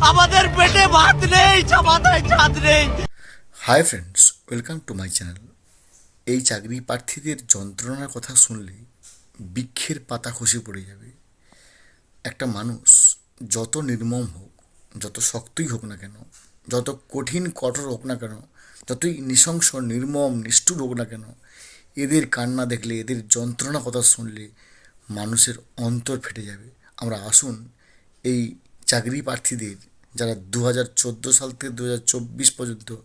আমাদের পেটে ভাত নেই মাথায় ছাদ নেই। Hi friends welcome to my channel এই চাকরি প্রার্থীদের যন্ত্রণার কথা শুনলে বৃক্ষের পাতা খসে পড়ে যাবে। একটা মানুষ যত নির্মম হোক, যত শক্তই হোক না কেন, যত কঠিন, কঠোর হোক না কেন, যতই নৃশংস, নির্মম, নিষ্ঠুর হোক না কেন, এদের কান্না দেখলে, এদের যন্ত্রণা কথা শুনলে মানুষের অন্তর ফেটে যাবে। আমরা আসুন এই চাকরি প্রার্থীদের যারা দু হাজার চোদ্দ সাল থেকে দু হাজার চব্বিশ পর্যন্ত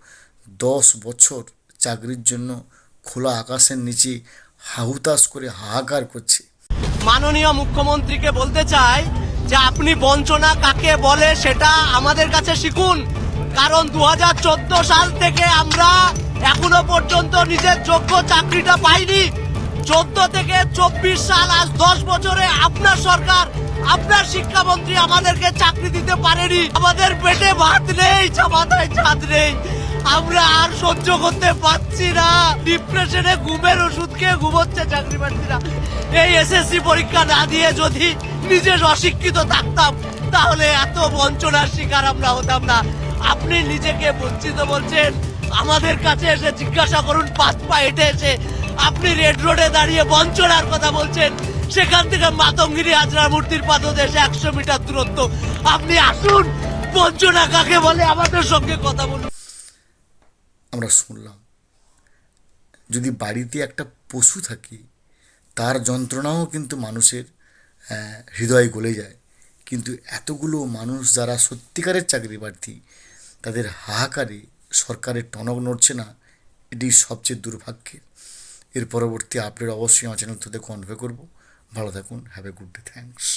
দশ বছর চাকরির জন্য খোলা আকাশের নিচে হাহুতাশ করে হাহাকার করছে। মাননীয় মুখ্যমন্ত্রীকে বলতে চাই যে আপনি বঞ্চনা কাকে বলে সেটা আমাদের কাছে শিখুন। কারণ দু হাজার চোদ্দ সাল থেকে আমরা এখনও পর্যন্ত নিজের যোগ্য চাকরিটা পাইনি। চোদ্দ থেকে চব্বিশ সাল, আজ দশ বছরে আপনার সরকার, আপনার শিক্ষামন্ত্রী আমাদেরকে চাকরি দিতে পারেনি। আমাদের পেটে ভাত নেই মাথায় ছাদ নেই। আমরা আর সহ্য করতে পারছি না। ডিপ্রেশনে ঘুমের ওষুধ খেয়ে ঘুমোচ্ছে চাকরি প্রার্থীরা। এই এসএসসি পরীক্ষা না দিয়ে যদি নিজের অশিক্ষিত থাকতাম, তাহলে এত বঞ্চনার শিকার আমরা হতাম না। আপনি নিজেকে বঞ্চিত বলছেন, আমাদের কাছে এসে জিজ্ঞাসা করুন, পাঁচ পা হেঁটে এসে আপনি রেড রোডে দাঁড়িয়ে বঞ্চনার কথা বলছেন। সেখান থেকে মাতঙ্গিরি হাজরা মূর্তির পাদদেশে একশো মিটার দূরত্ব। আপনি আসুন, বঞ্চনা কাকে বলে আমাদের সঙ্গে কথা বলুন। আমরা শুনলাম, যদি বাড়িতে একটা পশু থাকে, তার যন্ত্রণাও কিন্তু মানুষের হৃদয় গলে যায়। কিন্তু এতগুলো মানুষ যারা সত্যিকারের চাকরি প্রার্থী তাদের হাহাকারে সরকারের টনক নড়ছে না, এটি সবচেয়ে দুর্ভাগ্যের। এর পরবর্তী আপডেট অবশ্যই আমার চ্যানেল থেকে কনভে করব ভালো থাকুন have a good day thanks